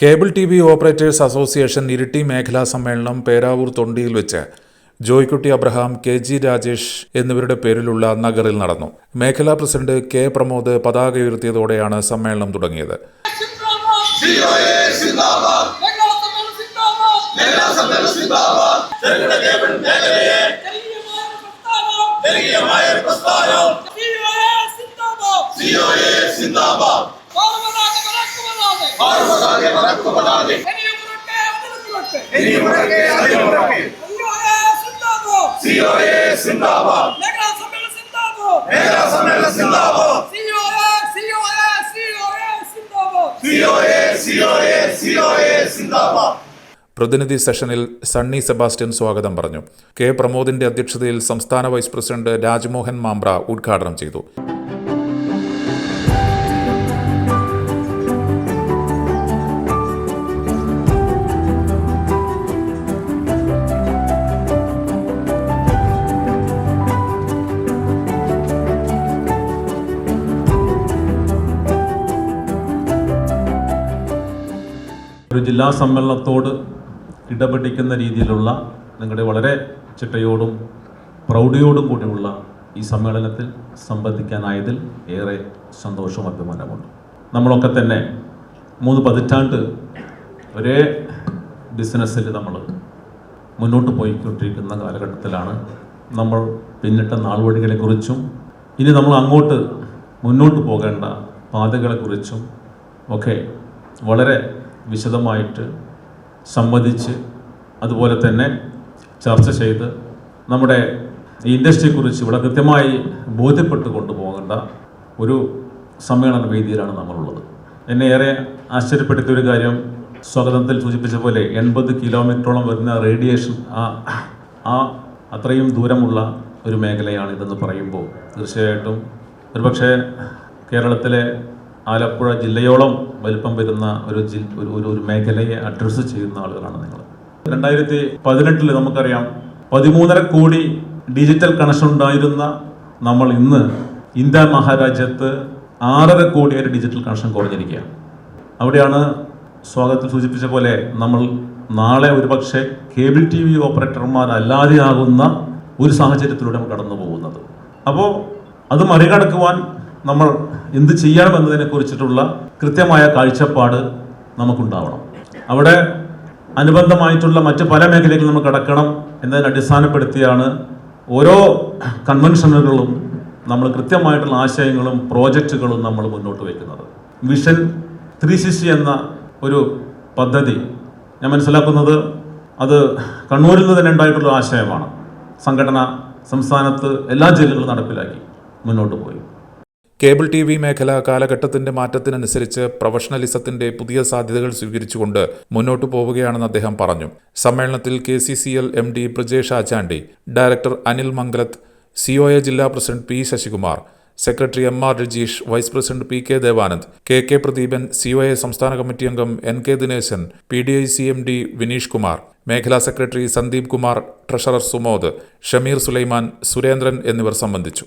Cable T V operators association Iritty മേഖലാ സമ്മേളനം പേരാവൂർ തൊണ്ടിയിൽ വെച്ച് Joykutty Abraham K G Rajesh എന്നിവരുടെ പേരിലുള്ള നഗറിൽ നടന്നു. മേഖലാ പ്രസിഡന്റ് കെ പ്രമോദ് പതാക ഉയർത്തിയതോടെയാണ് സമ്മേളനം തുടങ്ങിയത്. സിന്ദാബാദ് പ്രതിനിധി സെഷനിൽ സണ്ണി സെബാസ്റ്റ്യൻ സ്വാഗതം പറഞ്ഞു. കെ പ്രമോദിന്റെ അധ്യക്ഷതയിൽ സംസ്ഥാന വൈസ് പ്രസിഡന്റ് രാജ്മോഹൻ മാംബ്ര ഉദ്ഘാടനം ചെയ്തു. ഒരു ജില്ലാ സമ്മേളനത്തോട് ഇടപെടിക്കുന്ന രീതിയിലുള്ള നിങ്ങളുടെ വളരെ ചിട്ടയോടും പ്രൗഢിയോടും കൂടിയുള്ള ഈ സമ്മേളനത്തിൽ സംബന്ധിക്കാനായതിൽ ഏറെ സന്തോഷവും അഭിമാനമുണ്ട് നമ്മളൊക്കെ തന്നെ മൂന്ന് പതിറ്റാണ്ട് ഒരേ ബിസിനസ്സിൽ നമ്മൾ മുന്നോട്ട് പോയിക്കൊണ്ടിരിക്കുന്ന കാലഘട്ടത്തിലാണ് നമ്മൾ പിന്നിട്ട നാൾവഴികളെക്കുറിച്ചും ഇനി നമ്മൾ അങ്ങോട്ട് മുന്നോട്ട് പോകേണ്ട പാതകളെക്കുറിച്ചും ഒക്കെ വളരെ വിശദമായിട്ട് സംവദിച്ച് അതുപോലെ തന്നെ ചർച്ച ചെയ്ത് നമ്മുടെ ഈ ഇൻഡസ്ട്രിയെക്കുറിച്ച് ഇവിടെ കൃത്യമായി ബോധ്യപ്പെട്ട് കൊണ്ടുപോകേണ്ട ഒരു സമ്മേളന വേദിയിലാണ് നമ്മളുള്ളത്. എന്നെ ഏറെ ആശ്ചര്യപ്പെടുത്തിയ ഒരു കാര്യം സ്വാഗതത്തിൽ സൂചിപ്പിച്ച പോലെ എൺപത് കിലോമീറ്ററോളം വരുന്ന റേഡിയേഷൻ ആ ആ അത്രയും ദൂരമുള്ള ഒരു മേഖലയാണ് ഇതെന്ന് പറയുമ്പോൾ തീർച്ചയായിട്ടും. ഒരുപക്ഷെ കേരളത്തിലെ ആലപ്പുഴ ജില്ലയോളം വലിപ്പം വരുന്ന ഒരു ജി ഒരു ഒരു മേഖലയെ അഡ്രസ്സ് ചെയ്യുന്ന ആളുകളാണ് നിങ്ങൾ. രണ്ടായിരത്തി പതിനെട്ടിൽ നമുക്കറിയാം പതിമൂന്നര കോടി ഡിജിറ്റൽ കണക്ഷൻ ഉണ്ടായിരുന്ന നമ്മൾ ഇന്ന് ഇന്ത്യ മഹാരാജ്യത്ത് ആറര കോടിയായിട്ട് ഡിജിറ്റൽ കണക്ഷൻ കുറഞ്ഞിരിക്കുകയാണ്. അവിടെയാണ് സ്വാഗതത്തിൽ സൂചിപ്പിച്ച പോലെ നമ്മൾ നാളെ ഒരുപക്ഷെ കേബിൾ ടി വി ഓപ്പറേറ്റർമാരല്ലാതെയാകുന്ന ഒരു സാഹചര്യത്തിലൂടെ നമ്മൾ കടന്നു പോകുന്നത് അപ്പോൾ അത് മറികടക്കുവാൻ നമ്മൾ എന്ത് ചെയ്യണം കുറിച്ചിട്ടുള്ള കൃത്യമായ കാഴ്ചപ്പാട് നമുക്കുണ്ടാവണം. അവിടെ അനുബന്ധമായിട്ടുള്ള മറ്റ് പല മേഖലകളിൽ നമ്മൾ കടക്കണം എന്നതിനെ അടിസ്ഥാനപ്പെടുത്തിയാണ് ഓരോ കൺവെൻഷനുകളും നമ്മൾ കൃത്യമായിട്ടുള്ള ആശയങ്ങളും പ്രോജക്റ്റുകളും നമ്മൾ മുന്നോട്ട് വയ്ക്കുന്നത്. വിഷൻ ത്രീ സിക്സ്റ്റി എന്ന ഒരു പദ്ധതി ഞാൻ മനസ്സിലാക്കുന്നത് അത് കണ്ണൂരിൽ നിന്ന് തന്നെ ഉണ്ടായിട്ടുള്ള ആശയമാണ്. സംഘടന സംസ്ഥാനത്ത് എല്ലാ ജില്ലകളും നടപ്പിലാക്കി മുന്നോട്ട് പോയി. കേബിൾ ടി വി മേഖല കാലഘട്ടത്തിന്റെ മാറ്റത്തിനനുസരിച്ച് പ്രൊഫഷണലിസത്തിന്റെ പുതിയ സാധ്യതകൾ സ്വീകരിച്ചുകൊണ്ട് മുന്നോട്ടു പോവുകയാണെന്ന് അദ്ദേഹം പറഞ്ഞു. സമ്മേളനത്തിൽ K C C L M D Brajesh Achandi director Anil Mangalath COA ജില്ലാ president P Sasikumar secretary M R Rajeesh vice president P K Devanand K K Pradeepan COA സംസ്ഥാന കമ്മിറ്റി അംഗം N K Dineshan P D I C M D Vineesh Kumar മേഖലാ secretary Sandeep Kumar treasurer Sumod Shameer Sulaiman Surendran എന്നിവർ സംബന്ധിച്ചു.